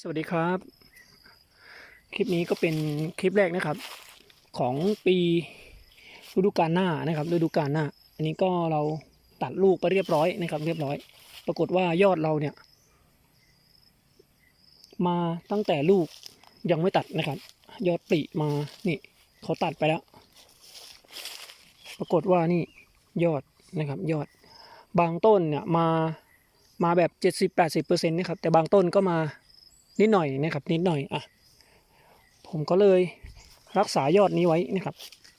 สวัสดีครับ คลิปนี้ก็เป็นคลิปแรกนะครับ ของปีฤดูกาลหน้านะครับฤดูกาลหน้า อันนี้ก็เราตัดลูกไปเรียบร้อยนะครับ เรียบร้อย ปรากฏว่ายอดเราเนี่ย มาตั้งแต่ลูกยังไม่ตัดนะครับ ยอดปลีมานี่เขาตัดไปแล้ว ปรากฏว่านี่ยอดนะครับ ยอดบางต้นเนี่ยมามาแบบเจ็ดสิบแปดสิบเปอร์เซ็นต์นะครับแต่บางต้นก็มา นิดหน่อยนะครับ นิดหน่อยอะผมก็เลยรักษายอดนี้ไว้นะครับ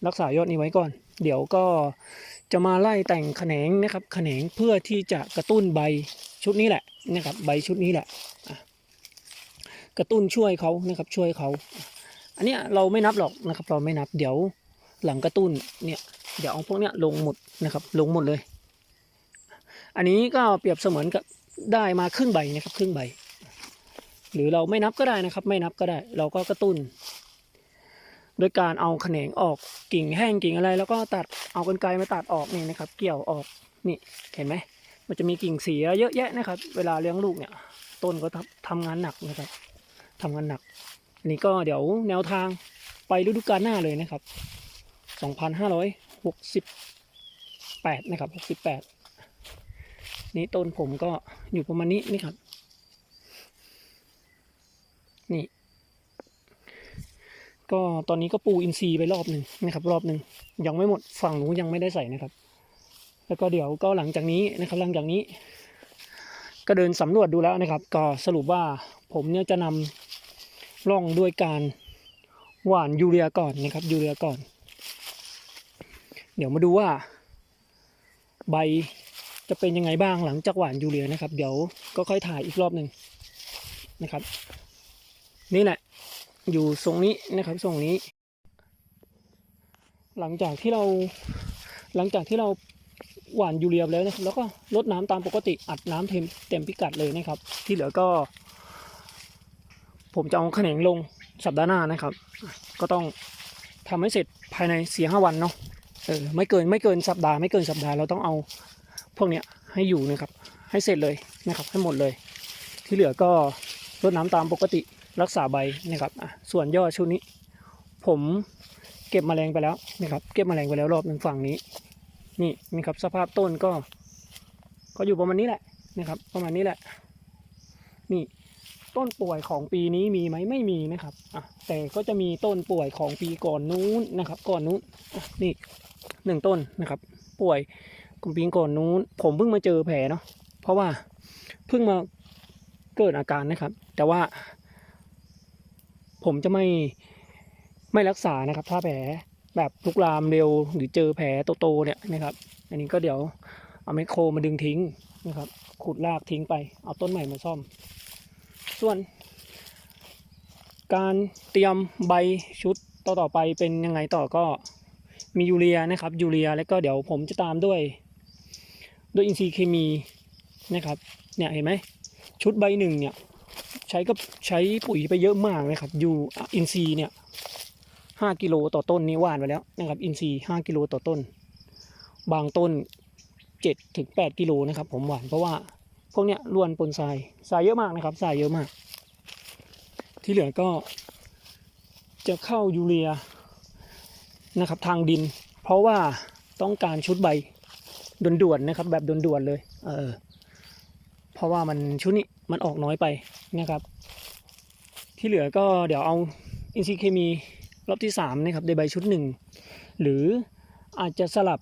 รักษายอดนี้ไว้ก่อน เดี๋ยวก็จะมาไล่แต่งแขนงนะครับแขนงเพื่อที่จะกระตุ้นใบชุดนี้แหละนะครับ ใบชุดนี้แหละกระตุ้นช่วยเขานะครับช่วยเขา อันเนี้ยเราไม่นับหรอกนะครับ เราไม่นับเดี๋ยวหลังกระตุ้นเนี่ยเดี๋ยวเอาพวกเนี้ยลงหมดนะครับ ลงหมดเลย อันนี้ก็เปรียบเสมือนกับได้มาครึ่งใบนะครับครึ่งใบ หรือเราไม่นับก็ได้นะครับ ไม่นับก็ได้ เราก็กระตุ้น โดยการเอาแขนงออกกิ่งแห้งกิ่งอะไร แล้วก็ตัดเอากรรไกรมาตัดออกนี่นะครับ เกี่ยวออกนี่เห็นไหมมันจะมีกิ่งเสียเยอะแยะนะครับ เวลาเลี้ยงลูกเนี่ย ต้นก็ทำทำงานหนักนะครับทำงานหนัก อันนี้ก็เดี๋ยวแนวทางไปฤดูกาลหน้าเลยนะครับ 2568 นะครับ 68 นี่ต้นผมก็อยู่ประมาณนี้นี่ครับ นี่ ก็ตอนนี้ก็ปูอินทรีไปรอบหนึ่งนะครับ รอบหนึ่งยังไม่หมดฝั่งหนูยังไม่ได้ใส่นะครับ แล้วก็เดี๋ยวก็หลังจากนี้นะครับหลังจากนี้ ก็เดินสำรวจดูแล้วนะครับ ก็สรุปว่าผมเนี่ยจะนำร่องด้วยการหว่านยูเรียก่อนนะครับยูเรียก่อน เดี๋ยวมาดูว่า ใบจะเป็นยังไงบ้างหลังจากหว่านยูเรียนะครับ เดี๋ยวก็ค่อยถ่ายอีกรอบหนึ่งนะครับ นี่แหละ อยู่ทรงนี้นะครับทรงนี้ หลังจากที่เราหลังจากที่เราหว่านยูเรียแล้วนะครับแล้วก็ลดน้ำตามปกติอัดน้ำเต็มเต็มพิกัดเลยนะครับ ที่เหลือก็ ผมจะเอาแขนงลงสัปดาห์หน้านะครับ ก็ต้องทำให้เสร็จภายในสี่ห้าวันเนาะเออไม่เกินไม่เกินสัปดาห์ไม่เกินสัปดาห์เราต้องเอาพวกเนี้ยให้อยู่นะครับ ให้เสร็จเลยนะครับ ให้หมดเลย ที่เหลือก็รดน้ำตามปกติ รักษาใบนะครับอะส่วนยอดชุดนี้ ผมเก็บแมลงไปแล้วนะครับ เก็บแมลงไปแล้วรอบหนึ่งฝั่งนี้ นี่นี่ครับสภาพต้นก็ ก็อยู่ประมาณนี้แหละนะครับ ประมาณนี้แหละ นี่ต้นป่วยของปีนี้มีไหมไม่มีนะครับอะแต่ก็จะมีต้นป่วยของปีก่อนนู้นนะครับ ก่อนนู้นนี่หนึ่งต้นนะครับ ป่วยของปีก่อนนู้น ผมเพิ่งมาเจอแผลเนาะเพราะว่าเพิ่งมาเกิดอาการนะครับ แต่ว่า ผมจะไม่ไม่รักษานะครับ ถ้าแผลแบบลุกลามเร็วหรือเจอแผลโตๆเนี่ยนะครับ อันนี้ก็เดี๋ยวเอาไมโครมาดึงทิ้งนะครับขุดรากทิ้งไป เอาต้นใหม่มาซ่อม ส่วน การเตรียมใบชุดต่อต่อไปเป็นยังไงต่อก็มียูเรียนะครับยูเรียแล้วก็เดี๋ยวผมจะตามด้วยด้วยอินทรีย์เคมีนะครับเนี่ยเห็นไหมชุดใบหนึ่งเนี่ย ใช้ก็ใช้ปุ๋ยไปเยอะมากนะครับยูอินทรีเนี่ยห้ากิโลต่อต้นนี่หว่านไปแล้วนะครับอินทรีห้ากิโลต่อต้น บางต้นเจ็ดถึงแปดกิโลนะครับ ผมหวานเพราะว่าพวกเนี้ยล้วนปนทรายทรายเยอะมากนะครับทรายเยอะมาก ที่เหลือก็จะเข้ายูเรียนะครับทางดิน เพราะว่าต้องการชุดใบด่วนๆนะครับ แบบด่วนๆเลย เออเพราะว่ามันชุดนี้มันออกน้อยไป นะครับ ที่เหลือก็เดี๋ยวเอาอินทรีย์เคมีรอบที่สามนะครับในใบชุดหนึ่งหรืออาจจะสลับ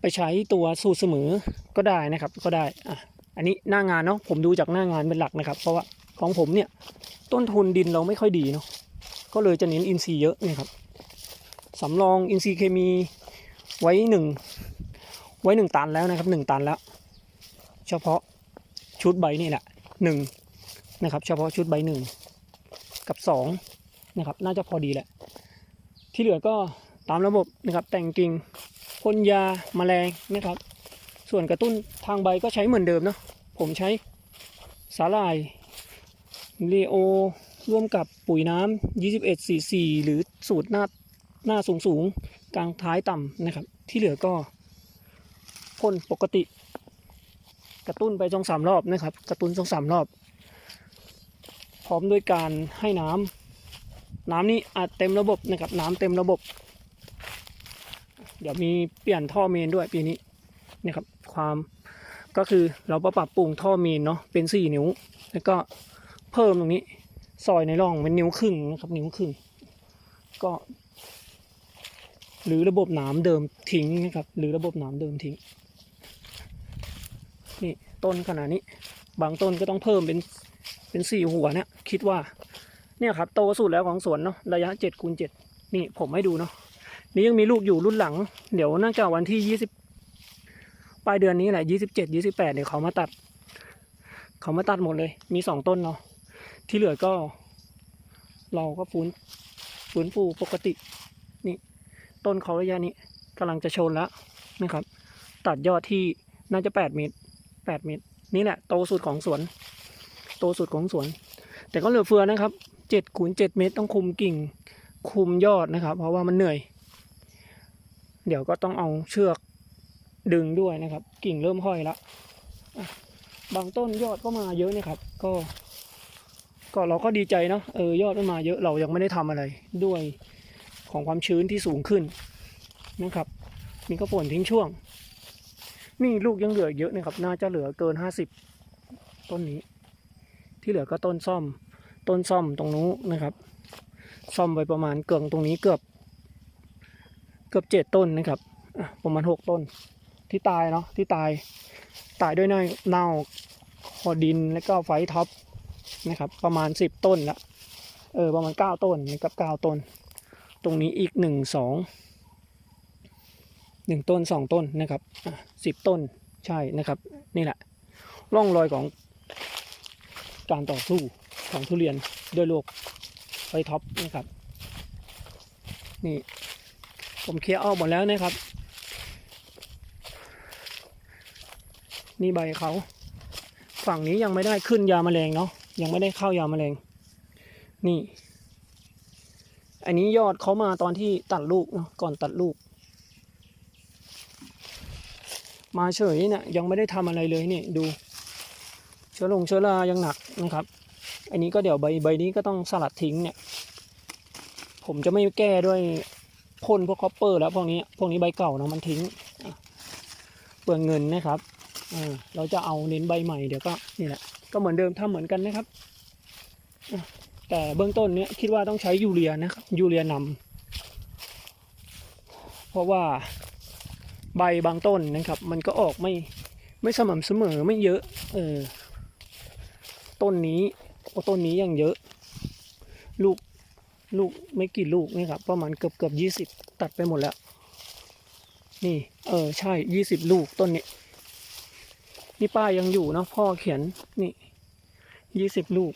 ไปใช้ตัวสูตรเสมอก็ได้นะครับก็ได้อะอันนี้หน้างานเนาะผมดูจากหน้างานเป็นหลักนะครับ เพราะว่าของผมเนี่ยต้นทุนดินเราไม่ค่อยดีเนาะก็เลยจะเน้นอินทรีย์เยอะนะครับสำรองอินทรีย์เคมีไว้หนึ่งไว้หนึ่งตันแล้วนะครับหนึ่งตันแล้ว เฉพาะชุดใบนี่แหละ หนึ่งนะครับ เฉพาะชุดใบหนึ่งกับสองนะครับ น่าจะพอดีแหละ ที่เหลือก็ตามระบบนะครับ แต่งกิ่งพ่นยาแมลงนะครับ ส่วนกระตุ้นทางใบก็ใช้เหมือนเดิมเนาะผมใช้สาลายเรโอร่วมกับปุ๋ยน้ำ21 cc หรือสูตรหน้าหน้าสูงสูงกลางท้ายต่ำนะครับ ที่เหลือก็พ่นปกติ กระตุ้นไปสองสามรอบนะครับ กระตุ้นสองสามรอบ พร้อมด้วยการให้น้ำน้ำนี่อาจเต็มระบบนะครับ น้ำเต็มระบบ เดี๋ยวมีเปลี่ยนท่อเมนด้วยปีนี้นะครับ ความก็คือเราปรับปรุงท่อเมนเนาะเป็นสี่นิ้ว แล้วก็เพิ่มตรงนี้ซอยในร่องเป็นนิ้วครึ่งนะครับ นิ้วครึ่ง ก็หรือระบบน้ำเดิมทิ้งนะครับ หรือระบบน้ำเดิมทิ้ง นี่ต้นขนาดนี้ บางต้นก็ต้องเพิ่มเป็นเป็นสี่หัวเนี่ยคิดว่า เนี่ยครับโตสุดแล้วของสวนเนาะระยะเจ็ดคูณเจ็ดนี่ผมให้ดูเนาะนี่ยังมีลูกอยู่รุ่นหลัง เดี๋ยวน่าจะวันที่ยี่สิบปลายเดือนนี้แหละยี่สิบเจ็ดยี่สิบแปดเดี๋ยวเขามาตัด เขามาตัดหมดเลย มีสองต้นเนาะที่เหลือก็ เราก็ฟื้นฟื้นฟูปกติ นี่ ต้นเขาระยะนี้กำลังจะชนแล้วนะครับ ตัดยอดที่น่าจะแปดเมตร แปดเมตร นี่แหละโตสุดของสวน โตสุดของสวน แต่ก็เหลือเฟือนะครับเจ็ดคูณเจ็ดเมตรต้องคุมกิ่ง คุมยอดนะครับ เพราะว่ามันเหนื่อย เดี๋ยวก็ต้องเอาเชือกดึงด้วยนะครับ กิ่งเริ่มห้อยแล้วอะบางต้นยอดก็มาเยอะนะครับ ก็ ก็เราก็ดีใจเนาะเออยอดมันมาเยอะเรายังไม่ได้ทำอะไรด้วยของความชื้นที่สูงขึ้นนะครับนี่ก็ฝนทิ้งช่วง นี่ลูกยังเหลือเยอะนะครับ น่าจะเหลือเกินห้าสิบต้นนี้ ที่เหลือก็ต้นซ่อม ต้นซ่อมตรงนู้นนะครับ ซ่อมไปประมาณเกืองตรงนี้เกือบ เกือบเจ็ดต้นนะครับประมาณหกต้น ที่ตายเนาะที่ตาย ตายด้วยเน่าเน่าคอดินแล้วก็ไฟท็อปนะครับ ประมาณสิบต้นละเออประมาณเก้าต้นนะครับเก้าต้น ตรงนี้อีกหนึ่งสอง หนึ่งต้นสองต้นนะครับสิบต้นใช่นะครับนี่แหละร่องรอยของการต่อสู้ของทุเรียนด้วยโรคไฟท็อปนะครับ นี่ผมเคลียร์ออกหมดแล้วนะครับ นี่ใบเขา ฝั่งนี้ยังไม่ได้ขึ้นยาแมลงเนาะยังไม่ได้เข้ายาแมลง นี่ อันนี้ยอดเขามาตอนที่ตัดลูกเนาะก่อนตัดลูก มาเฉยเนี่ยยังไม่ได้ทำอะไรเลยนี่ดู เชื้อลงเชื้อรายังหนักนะครับ อันนี้ก็เดี๋ยวใบใบนี้ก็ต้องสลัดทิ้งเนี่ย ผมจะไม่แก้ด้วยพ่นพวกคอปเปอร์ แล้วพวกนี้พวกนี้ใบเก่านะมันทิ้งเปลืองเงินนะครับอ่าเราจะเอาเน้นใบใหม่เดี๋ยวก็นี่แหละก็เหมือนเดิมทำเหมือนกันนะครับแต่เบื้องต้นเนี้ยคิดว่าต้องใช้ยูเรียนะครับยูเรียนำเพราะว่า ใบบางต้นนะครับ มันก็ออกไม่ไม่สม่ำเสมอไม่เยอะ เออ ต้นนี้โอ้ต้นนี้ยังเยอะ ลูกลูกไม่กี่ลูกนี่ครับประมาณเกือบเกือบยี่สิบตัดไปหมดแล้ว นี่ เออใช่ยี่สิบลูกต้นนี้นี่ป้ายังอยู่เนาะพ่อเขียนนี่ยี่สิบลูก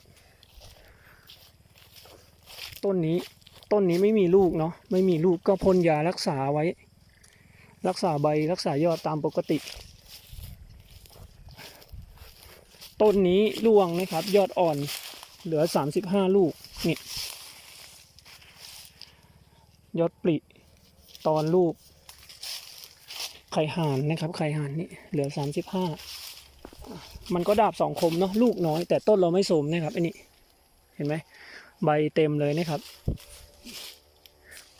ต้นนี้ต้นนี้ไม่มีลูกเนาะไม่มีลูกก็พ่นยารักษาไว้ รักษาใบรักษายอดตามปกติ ต้นนี้ร่วงนะครับ ยอดอ่อนเหลือสามสิบห้าลูกนี่ยอดปลิตอนลูก ไข่ห่านนะครับไข่ห่านนี่เหลือสามสิบห้ามันก็ดาบสองคมเนาะลูกน้อย แต่ต้นเราไม่สมนะครับอันนี้เห็นไหมใบเต็มเลยนะครับ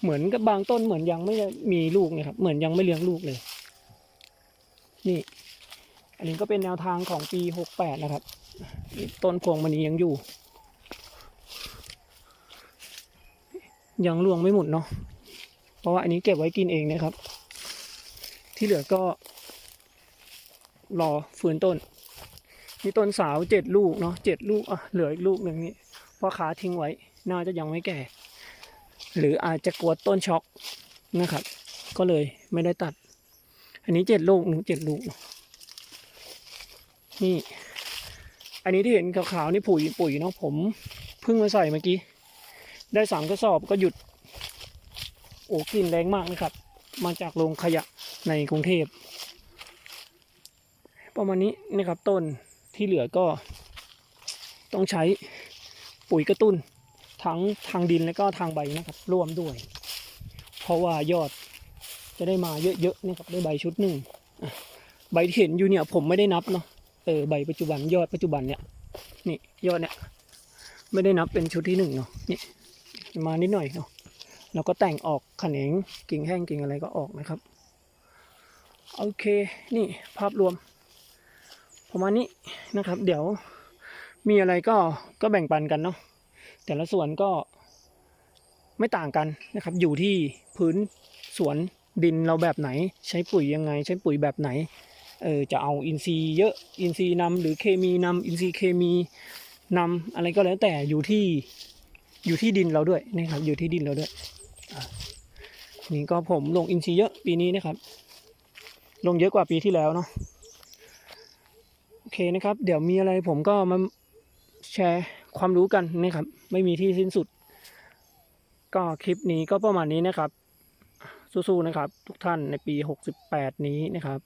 เหมือนกับบางต้นเหมือนยังไม่มีลูกนะครับ เหมือนยังไม่เลี้ยงลูกเลย นี่ อันนี้ก็เป็นแนวทางของปีหกแปดนะครับต้นพวงมันนี้ยังอยู่ ยังรวงไม่หมดเนาะเพราะว่าอันนี้เก็บไว้กินเองนะครับ ที่เหลือก็ รอฝืนต้นนี่ต้นสาวเจ็ดลูกเนาะเจ็ดลูกอะเหลืออีกลูกหนึ่งนี่พ่อค้าทิ้งไว้ น่าจะยังไม่แก่ หรืออาจจะกลัวต้นช็อกนะครับ ก็เลยไม่ได้ตัด อันนี้เจ็ดลูกหนูเจ็ดลูก นี่ อันนี้ที่เห็นขาวๆนี่ปุ๋ยปุ๋ยเนาะผมเพิ่งมาใส่เมื่อกี้ ได้สามกระสอบก็หยุด โอ้กลิ่นแรงมากนะครับ มาจากโรงขยะในกรุงเทพประมาณนี้นะครับต้นที่เหลือก็ต้องใช้ปุ๋ยกระตุ้น ทั้งทางดินและก็ทางใบนะครับร่วมด้วย เพราะว่ายอดจะได้มาเยอะๆนะครับได้ใบชุดหนึ่งใบที่เห็นอยู่เนี่ยผมไม่ได้นับเนาะเออใบปัจจุบันยอดปัจจุบันเนี่ยนี่ยอดเนี่ยไม่ได้นับเป็นชุดที่หนึ่งเนาะนี่มานิดหน่อยเนาะแล้วก็แต่งออกขนงกิ่งแห้งกิ่งอะไรก็ออกนะครับ โอเคนี่ภาพรวมประมาณนี้นะครับ เดี๋ยวมีอะไรก็ก็แบ่งปันกันเนาะ แต่ละส่วนก็ไม่ต่างกันนะครับ อยู่ที่พื้นสวนดินเราแบบไหน ใช้ปุ๋ยยังไง ใช้ปุ๋ยแบบไหนเออจะเอาอินทรีย์เยอะอินทรีย์นำหรือเคมีนำอินทรีย์เคมีนำอะไรก็แล้วแต่อยู่ที่อยู่ที่ดินเราด้วยนะครับอยู่ที่ดินเราด้วยนี่ก็ผมลงอินทรีย์เยอะปีนี้นะครับ ลงเยอะกว่าปีที่แล้วเนาะโอเคนะครับ เดี๋ยวมีอะไรผมก็มาแชร์ ความรู้กันนะครับ ไม่มีที่สิ้นสุด ก็คลิปนี้ก็ประมาณนี้นะครับ สู้ๆนะครับ ทุกท่านในปี 68 นี้นะครับ